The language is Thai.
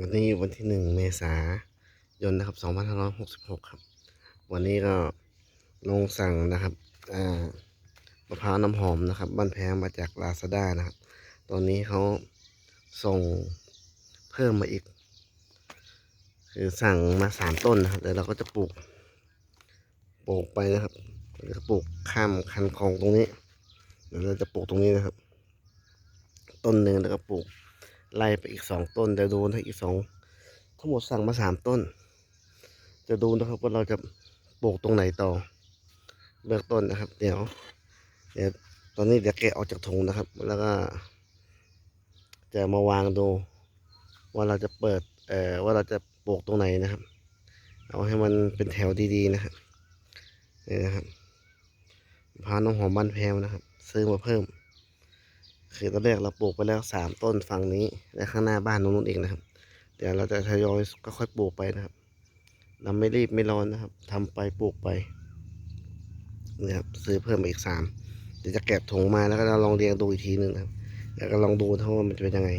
วันนี้วันที่หนึ่งเมษายนนะครับสองพันห้าร้อยหกสิบหกครับ วันนี้ก็ลงสั่งนะครับอ่ามะพร้าวน้ำหอมนะครับบ้านแพงมาจากลาซาด้านะครับ ตอนนี้เขาส่งเพิ่มมาอีก คือสั่งมาสามต้นนะครับเดี๋ยวเราก็จะปลูกปลูกไปนะครับเราจะปลูกข้ามคันคลองตรงนี้เดี๋ยวเราจะปลูกตรงนี้นะครับ ต้นหนึ่งแล้วก็ปลูก ไล่ไปอีกสองต้นจะดูนะอีกสองทั้งหมดสั่งมาสามต้น จะดูนะครับว่าเราจะปลูกตรงไหนต่อเลือกต้นนะครับ เดี๋ยว เดี๋ยวตอนนี้เดี๋ยวแกะออกจากถุงนะครับ แล้วก็ จะมาวางดู ว่าเราจะเปิด เอ่อว่าเราจะปลูกตรงไหนนะครับ เอาให้มันเป็นแถวดีๆนะครับนี่นะครับพาน้ำหอมบ้านแพรวนะครับ ซื้อมาเพิ่ม คือตอนแรกเราปลูกไปแล้วสามต้นฝั่งนี้และข้างหน้าบ้านตรงนู้นเองนะครับ เดี๋ยวเราจะทยอยก็ค่อยปลูกไปนะครับ เราไม่รีบไม่ร้อนนะครับทำไปปลูกไปนี่ครับซื้อเพิ่มมาอีกสามเดี๋ยวจะแกะถุงมาแล้วก็เราลองเรียงดูอีกทีหนึ่งนะครับ แล้วก็ลองดูทั้งว่ามันจะเป็นยังไง